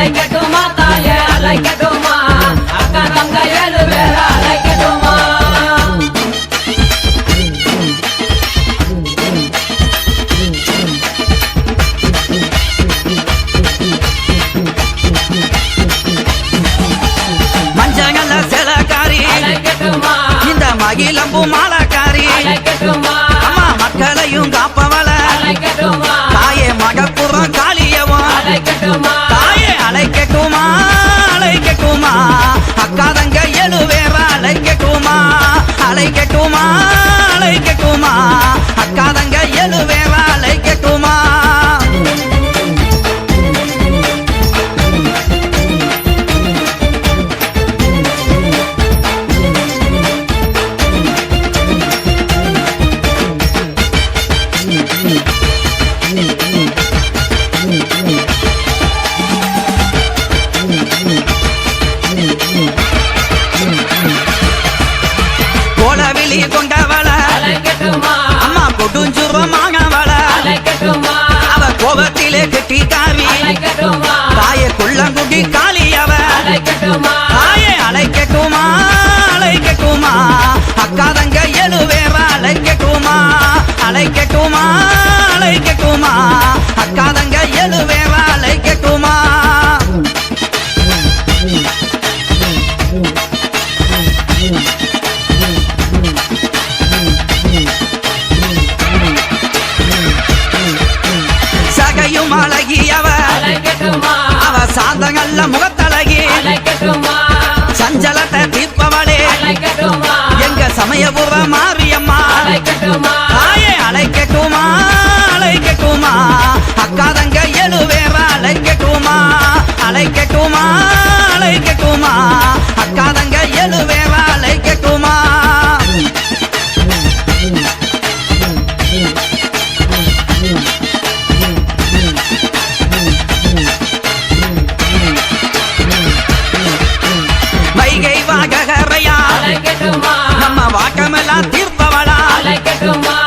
அலைக்கட்டுமா தாயே அலைக்கட்டுமா அக்கா தங்க ஏழு பேர அலைக்கட்டுமா மஞ்சங்கள்ல சிலக்காரி இந்த மகிழம்பு மாலக்காரி. அம்மா மக்களையும் காப்பவள. தாயே மகப்புறம் காளியவன் அலை கட்டுமா அலை கட்டுமா? அக்காதங்க எழுவேவா? சாந்தங்கள்ல முகத்தழகி. சஞ்சலத்தை தீர்ப்பவளே. எங்க சமயபூர்வ மாரியம்மா. Come on.